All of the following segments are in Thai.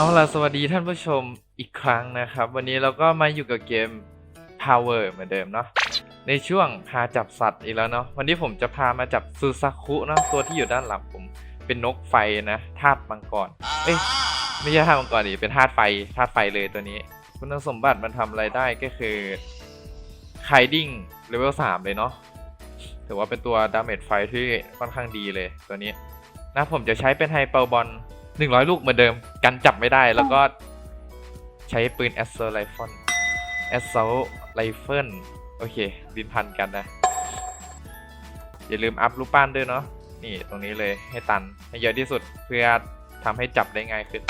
เอาล่ะสวัสดีท่านผู้ชมอีกครั้งนะครับ วันนี้เราก็มาอยู่กับเกม Power เหมือนเดิมเนาะในช่วงพาจับสัตว์อีกแล้วเนาะวันนี้ผมจะพามาจับซูซาคุเนาะตัวที่อยู่ด้านหลังผมเป็นนกไฟนะธาตุมังกรเอ้ยไม่ใช่ธาตุมังกรดิเป็นธาตุไฟธาตุไฟเลยตัวนี้ คุณสมบัติมันทำอะไรได้ก็คือไคดิ้งเลเวล3เลยเนาะถือว่าเป็นตัวดาเมจไฟที่ค่อนข้างดีเลยตัวนี้นะผมจะใช้เป็นไฮเปอร์บอล 100ลูกเหมือนเดิม กันจับไม่ได้แล้วก็ใช้ปืนแอสเซอร์ไรฟอนแอสเซอร์ไรเฟิลโอเค บินพันกันนะ อย่าลืมอัพรูปปั้นด้วยเนาะนี่ตรงนี้เลยให้ตันให้เยอะที่สุดเพื่อทำให้จับได้ง่ายขึ้น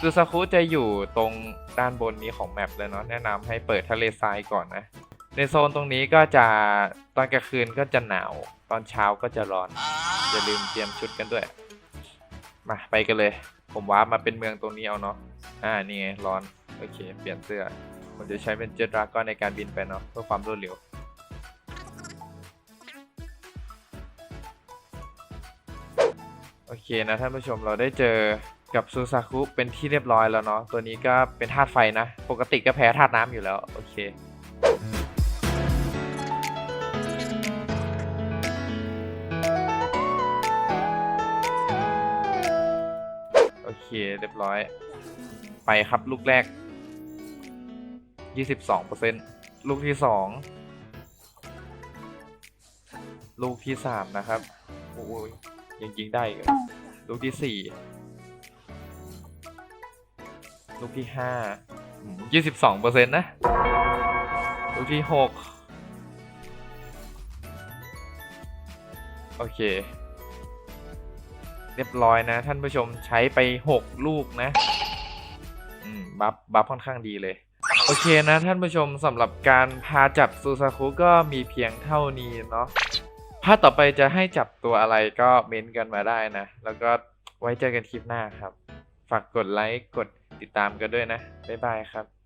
ซูซาคุจะอยู่ตรงด้านบนนี้ของแมปเลยเนาะแนะนำให้เปิดทะเลทรายก่อนนะ ในโซนตรงนี้ก็จะตอนกลางคืนก็จะหนาว ตอนเช้าก็จะร้อน อย่าลืมเตรียมชุดกันด้วย มาไปกันเลย ผมว้ามาเป็นเมืองตรงนี้เอาเนาะ อ่า นี่ไงร้อน โอเค เปลี่ยนเสื้อ ผมจะใช้เป็นเจ็ตดราก้อนในการบินไปเนาะเพื่อความรวดเร็ว โอเคนะท่านผู้ชมเราได้เจอกับซูซาคุเป็นที่เรียบร้อยแล้วเนาะ ตัวนี้ก็เป็นธาตุไฟนะ ปกติก็แพ้ธาตุน้ำอยู่แล้ว โอเค เคเรียบร้อย ไปครับลูกแรก 22%ลูกที่ 2 ลูกที่ 3 นะครับ โอ้ยยังยิงได้อีกเหรอลูกที่ 4 ลูกที่5อืม22%นะ ลูกที่ 6 โอเค เรียบร้อยนะ ท่านผู้ชมใช้ไป6ลูกนะอืมบัฟบัฟค่อนข้างดีเลย โอเคนะท่านผู้ชมสำหรับการพาจับซูซาคุก็มีเพียงเท่านี้เนาะพาต่อไปจะให้จับตัวอะไรก็เม้นต์กันมาได้นะ แล้วก็ไว้เจอกันคลิปหน้าครับ ฝากกดไลค์กดติดตามกันด้วยนะ บ๊ายบายครับ